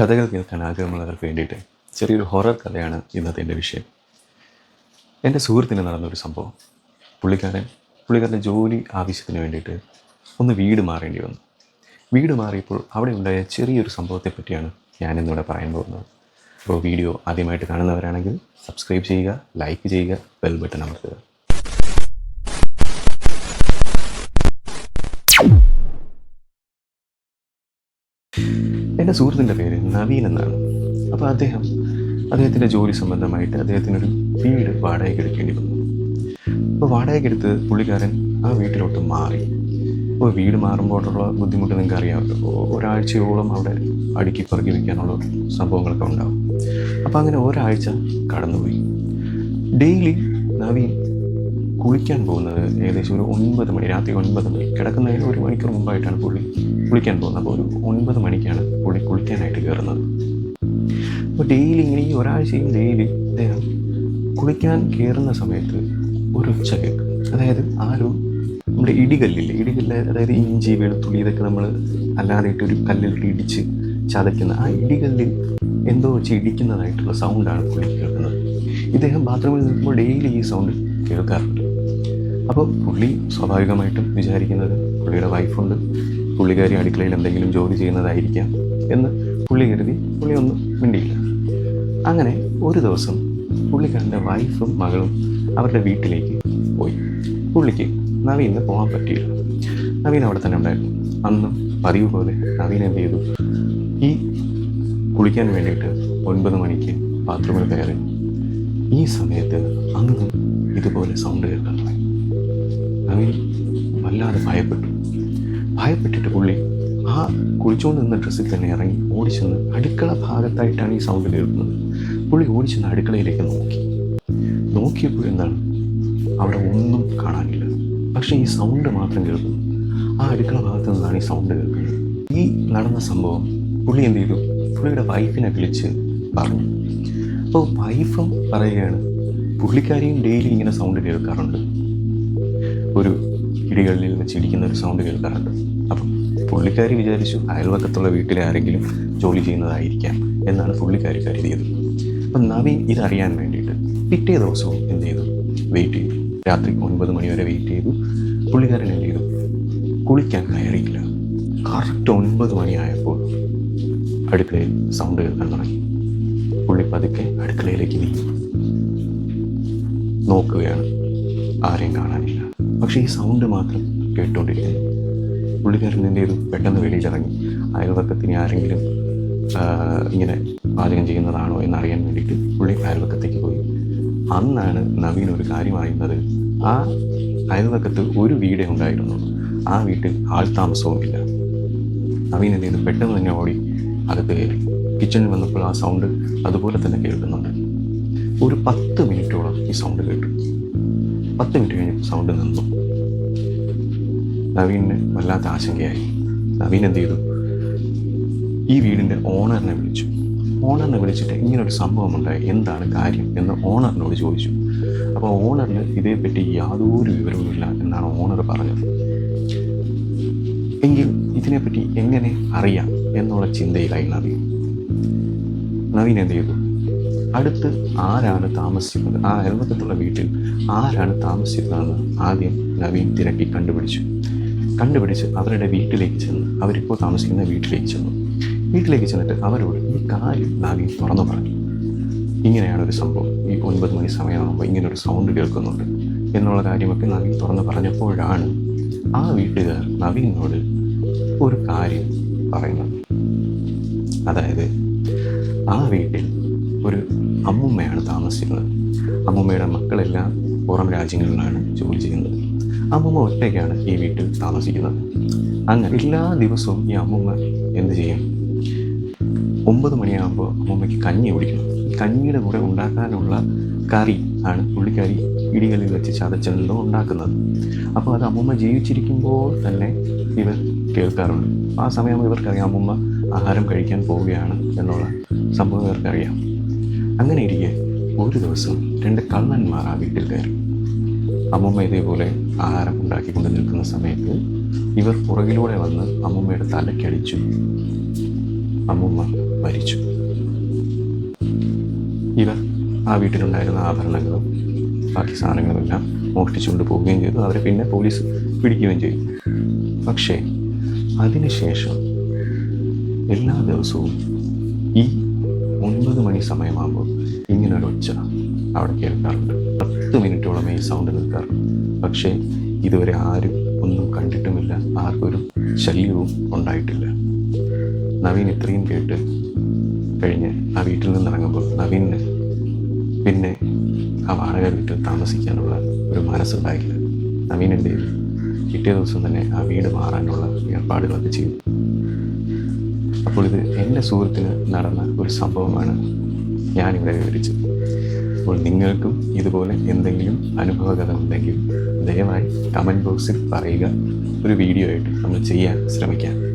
കഥകൾ കേൾക്കാൻ ആഗ്രഹമുള്ളവർക്ക് വേണ്ടിയിട്ട് ചെറിയൊരു ഹൊറർ കഥയാണ് ഇന്നത്തെ എന്റെ വിഷയം. എന്റെ സുഹൃത്തിന് നടന്നൊരു സംഭവം. പുള്ളിക്കാരൻ പുള്ളിക്കാരന്റെ ജോലി ആവശ്യത്തിന് വേണ്ടിയിട്ട് ഒന്ന് വീട് മാറേണ്ടി വന്നു. വീട് മാറിയപ്പോൾ അവിടെ ഉണ്ടായ ചെറിയൊരു സംഭവത്തെ പറ്റിയാണ് ഞാനിന്നിവിടെ പറയാൻ പോകുന്നത്. അപ്പോൾ വീഡിയോ ആദ്യമായിട്ട് കാണുന്നവരാണെങ്കിൽ സബ്സ്ക്രൈബ് ചെയ്യുക ലൈക്ക് ചെയ്യുക ബെൽ ബട്ടൺ അമർത്തുക. എന്റെ സുഹൃത്തിന്റെ പേര് നവീൻ എന്നാണ്. അപ്പോൾ അദ്ദേഹം അദ്ദേഹത്തിന്റെ ജോലി സംബന്ധമായിട്ട് അദ്ദേഹത്തിനൊരു വീട് വാടകയ്ക്ക് എടുക്കേണ്ടി വന്നു. അപ്പോൾ വാടകയ്ക്കെടുത്ത് പുള്ളിക്കാരൻ ആ വീട്ടിലോട്ട് മാറി. അപ്പോൾ വീട് മാറുമ്പോഴുള്ള ബുദ്ധിമുട്ട് നിങ്ങൾക്ക് അറിയാമല്ലോ ഒരാഴ്ചയോളം അവിടെ അടുക്കി പെറുക്കി വയ്ക്കാനുള്ള സംഭവങ്ങളൊക്കെ ഉണ്ടാകും അപ്പോൾ അങ്ങനെ ഒരാഴ്ച കടന്നുപോയി. ഡെയിലി നവീൻ കുളിക്കാൻ പോകുന്നത് ഏകദേശം ഒരു ഒൻപത് മണി രാത്രി ഒൻപത് മണി. കിടക്കുന്നതിന് ഒരു മണിക്കൂർ മുമ്പായിട്ടാണ് പുള്ളി കുളിക്കാൻ പോകുന്നത്. അപ്പോൾ ഒരു ഒൻപത് മണിക്കാണ് പുള്ളി കുളിക്കാനായിട്ട് കയറുന്നത്. അപ്പോൾ ഡെയിലി ഇങ്ങനെ ഈ ഒരാഴ്ചയും ഡെയിലി അദ്ദേഹം കുളിക്കാൻ കയറുന്ന സമയത്ത് ഒരു ഉച്ച കേൾക്കും. അതായത് ആരും നമ്മുടെ ഇടികല്ലില്ലേ? ഇടികല്ല് അതായത് ഇഞ്ചി വെളുത്തുള്ളി ഇതൊക്കെ നമ്മൾ അല്ലാതെ ഇട്ട് ഒരു കല്ലിലിട്ട് ഇടിച്ച് ചതയ്ക്കുന്ന ആ ഇടികല്ലിൽ എന്തോ വെച്ച് ഇടിക്കുന്നതായിട്ടുള്ള സൗണ്ടാണ് പുള്ളി കേൾക്കുന്നത്. ഇദ്ദേഹം ബാത്റൂമിൽ നിൽക്കുമ്പോൾ ഡെയിലി ഈ സൗണ്ട് കേൾക്കാറുണ്ട്. അപ്പോൾ പുള്ളി സ്വാഭാവികമായിട്ടും വിചാരിക്കുന്നത് പുള്ളിയുടെ വൈഫുണ്ട്. പുള്ളിക്കാരി അടുക്കളയിൽ എന്തെങ്കിലും ജോലി ചെയ്യുന്നതായിരിക്കാം എന്ന് പുള്ളി കരുതി പുള്ളി ഒന്നും മിണ്ടിയില്ല. അങ്ങനെ ഒരു ദിവസം പുള്ളിക്കാരന്റെ വൈഫും മകളും അവരുടെ വീട്ടിലേക്ക് പോയി. പുള്ളിക്ക് നവീന് പോകാൻ പറ്റിയില്ല. നവീൻ അവിടെ തന്നെ ഉണ്ടായിരുന്നു. അന്നും പതിവ് പോലെ നവീൻ എന്ത് ചെയ്തു? ഈ കുളിക്കാൻ വേണ്ടിയിട്ട് ഒൻപത് മണിക്ക് ബാത്റൂമിൽ കയറി. ഈ സമയത്ത് അന്നും ഇതുപോലെ സൗണ്ട് കേൾക്കാൻ നവീൻ വല്ലാതെ ഭയപ്പെട്ടു. ഭയപ്പെട്ടിട്ട് പുള്ളി ആ കുളിച്ചുകൊണ്ട് നിന്ന ഡ്രസ്സിൽ തന്നെ ഇറങ്ങി ഓടിച്ചെന്ന് അടുക്കള ഭാഗത്തായിട്ടാണ് ഈ സൗണ്ട് കേൾക്കുന്നത്. പുള്ളി ഓടിച്ചെന്ന് അടുക്കളയിലേക്ക് നോക്കി. നോക്കിയപ്പോൾ എന്താണ്? അവിടെ ഒന്നും കാണാനില്ല. പക്ഷേ ഈ സൗണ്ട് മാത്രം കേൾക്കുന്നു. ആ അടുക്കള ഭാഗത്ത് നിന്നാണ് ഈ സൗണ്ട് കേൾക്കുന്നത്. ഈ നടന്ന സംഭവം പുള്ളി എന്ത് ചെയ്തു? പുള്ളിയുടെ വൈഫിനെ വിളിച്ച് പറഞ്ഞു. അപ്പോൾ വൈഫും പറയുകയാണ് പുള്ളിക്കാരിയും ഡെയിലി ഇങ്ങനെ സൗണ്ട് കേൾക്കാറുണ്ട്. ഒരു ഇടികളിൽ വെച്ച് ഇടിക്കുന്ന ഒരു സൗണ്ട് കേൾക്കാറുണ്ട്. അപ്പം പുള്ളിക്കാരി വിചാരിച്ചു അയൽവക്കത്തുള്ള വീട്ടിലെ ആരെങ്കിലും ജോലി ചെയ്യുന്നതായിരിക്കാം എന്നാണ് പുള്ളിക്കാരി കരുതിയത്. അപ്പം നവീൻ ഇതറിയാൻ വേണ്ടിയിട്ട് പിറ്റേ ദിവസവും എന്ത് ചെയ്തു? വെയിറ്റ് ചെയ്തു. രാത്രി ഒൻപത് മണി വരെ വെയിറ്റ് ചെയ്തു. പുള്ളിക്കാരൻ എന്ത് ചെയ്തു? കുളിക്കാൻ കയറിയില്ല. കറക്റ്റ് ഒൻപത് മണിയായപ്പോൾ അടുക്കളയിൽ സൗണ്ട് കേൾക്കാൻ തുടങ്ങി. പുള്ളി പതുക്കെ അടുക്കളയിലേക്ക് നീങ്ങി. നോക്കുകയാണ്. ആരെയും കാണാനില്ല. പക്ഷേ ഈ സൗണ്ട് മാത്രം കേട്ടുകൊണ്ടിരിക്കുന്നു പുള്ളിക്കാരൻ എന്ത് ചെയ്തു? പെട്ടെന്ന് വെളിയിലിറങ്ങി. അയൽവക്കത്തിന് ആരെങ്കിലും ഇങ്ങനെ പാചകം ചെയ്യുന്നതാണോ എന്നറിയാൻ വേണ്ടിയിട്ട് പുള്ളി അയൽവക്കത്തേക്ക് പോയി. അന്നാണ് നവീൻ ഒരു കാര്യം അറിയുന്നത്. ആ അയൽവക്കത്ത് ഒരു വീടേ ഉണ്ടായിരുന്നു ആ വീട്ടിൽ ആൾ താമസവുമില്ല. നവീൻ എന്ത് ചെയ്തു? പെട്ടെന്ന് തന്നെ ഓടി അകത്ത് കയറി. കിച്ചണിൽ വന്നപ്പോൾ ആ സൗണ്ട് അതുപോലെ തന്നെ കേൾക്കുന്നുണ്ട്. ഒരു പത്ത് മിനിറ്റോളം ഈ സൗണ്ട് കേട്ടു. പത്ത് മിനിറ്റ് കഴിഞ്ഞപ്പോൾ സൗണ്ട് നിന്നു. നവീന് വല്ലാത്ത ആശങ്കയായി. നവീൻ എന്ത് ചെയ്തു? ഈ വീടിന്റെ ഓണറിനെ വിളിച്ചു. ഓണറിനെ വിളിച്ചിട്ട് ഇങ്ങനൊരു സംഭവം ഉണ്ടായി എന്താണ് കാര്യം എന്ന് ഓണറിനോട് ചോദിച്ചു. അപ്പോൾ ഓണറിന് ഇതേപ്പറ്റി യാതൊരു വിവരവുമില്ല എന്നാണ് ഓണർ പറഞ്ഞത്. എങ്കിൽ ഇതിനെപ്പറ്റി എങ്ങനെ അറിയാം എന്നുള്ള ചിന്തയിലായി നവീൻ. നവീൻ എന്ത് ചെയ്തു? അടുത്ത് ആരാണ് താമസിക്കുന്നത്? ആ അയൽവക്കത്തുള്ള വീട്ടിൽ ആരാണ് താമസിക്കുന്നതെന്ന് ആദ്യം നവീൻ തിരക്കി കണ്ടുപിടിച്ചു. കണ്ടുപിടിച്ച് അവരുടെ വീട്ടിലേക്ക് ചെന്ന് അവരിപ്പോൾ താമസിക്കുന്ന വീട്ടിലേക്ക് ചെന്നു. വീട്ടിലേക്ക് ചെന്നിട്ട് അവരോട് ഈ കാര്യം നവീൻ തുറന്നു പറഞ്ഞു. ഇങ്ങനെയാണ് ഒരു സംഭവം. ഈ ഒൻപത് മണി സമയമാകുമ്പോൾ ഇങ്ങനെ ഒരു സൗണ്ട് കേൾക്കുന്നുണ്ട് എന്നുള്ള കാര്യമൊക്കെ നവീൻ തുറന്നു പറഞ്ഞപ്പോഴാണ് ആ വീട്ടുകാർ നവീനോട് ഒരു കാര്യം പറയുന്നത്. അതായത് ആ വീട്ടിൽ ഒരു അമ്മുമ്മയാണ് താമസിക്കുന്നത് അമ്മുമ്മയുടെ മക്കളെല്ലാം പുറം രാജ്യങ്ങളിലാണ് ജോലി ചെയ്യുന്നത്. അമ്മുമ്മ ഒറ്റയ്ക്കാണ് ഈ വീട്ടിൽ താമസിക്കുന്നത്. അങ്ങനെ എല്ലാ ദിവസവും ഈ അമ്മുമ്മ എന്ത് ചെയ്യും? ഒമ്പത് മണിയാകുമ്പോൾ അമ്മുമ്മയ്ക്ക് കഞ്ഞി കുടിക്കണം. കഞ്ഞിയുടെ കൂടെ ഉണ്ടാക്കാനുള്ള കറി ആണ് പുള്ളിക്കറി ഇടികളിൽ വെച്ച് ചതച്ചെന്തോ ഉണ്ടാക്കുന്നത്. അപ്പോൾ അത് അമ്മുമ്മ ജീവിച്ചിരിക്കുമ്പോൾ തന്നെ ഇവർ കേൾക്കാറുണ്ട്. ആ സമയം ഇവർക്കറിയാം അമ്മുമ്മ ആഹാരം കഴിക്കാൻ പോവുകയാണ് എന്നുള്ള സംഭവം ഇവർക്കറിയാം. അങ്ങനെ ഇരിക്കെ ഒരു ദിവസം രണ്ട് കള്ളന്മാർ ആ വീട്ടിൽ കയറി. അമ്മമ്മ ഇതേപോലെ ആഹാരം ഉണ്ടാക്കിക്കൊണ്ട് നിൽക്കുന്ന സമയത്ത് ഇവർ പുറകിലൂടെ വന്ന് അമ്മമ്മയുടെ തലക്കടിച്ചു അമ്മമ്മ മരിച്ചു. ഇവർ ആ വീട്ടിലുണ്ടായിരുന്ന ആഭരണങ്ങളും ബാക്കി സാധനങ്ങളുമെല്ലാം മോഷ്ടിച്ചുകൊണ്ട് പോവുകയും ചെയ്തു. അവരെ പിന്നെ പോലീസ് പിടിക്കുകയും ചെയ്തു. പക്ഷേ അതിനുശേഷം എല്ലാ ദിവസവും ഈ ഒൻപത് മണി സമയമാകുമ്പോൾ ഇങ്ങനൊരു ഒച്ച അവിടെ കേൾക്കാറുണ്ട്. പത്ത് മിനിറ്റോളം ഈ സൗണ്ട് നിൽക്കാറുണ്ട്. പക്ഷേ ഇതുവരെ ആരും ഒന്നും കണ്ടിട്ടുമില്ല. ആർക്കൊരു ശല്യവും ഉണ്ടായിട്ടില്ല. നവീൻ ഇത്രയും കേട്ട് കഴിഞ്ഞ് ആ വീട്ടിൽ നിന്നിറങ്ങുമ്പോൾ നവീന് പിന്നെ ആ വാടക വീട്ടിൽ താമസിക്കാനുള്ള ഒരു മനസ്സുണ്ടായില്ല. നവീൻ പിറ്റേ ദിവസം തന്നെ ആ വീട് മാറാനുള്ള ഏർപ്പാടുകളൊക്കെ ചെയ്തു. അപ്പോൾ ഇത് എന്റെ സുഹൃത്തിന് നടന്ന ഒരു സംഭവമാണ് ഞാനിവിടെ വിവരിച്ചത്. അപ്പോൾ നിങ്ങൾക്കും ഇതുപോലെ എന്തെങ്കിലും അനുഭവകഥ ഉണ്ടെങ്കിൽ ദയവായി കമന്റ് ബോക്സിൽ പറയുക. ഒരു വീഡിയോ ആയിട്ട് നമ്മൾ ചെയ്യാൻ ശ്രമിക്കാം.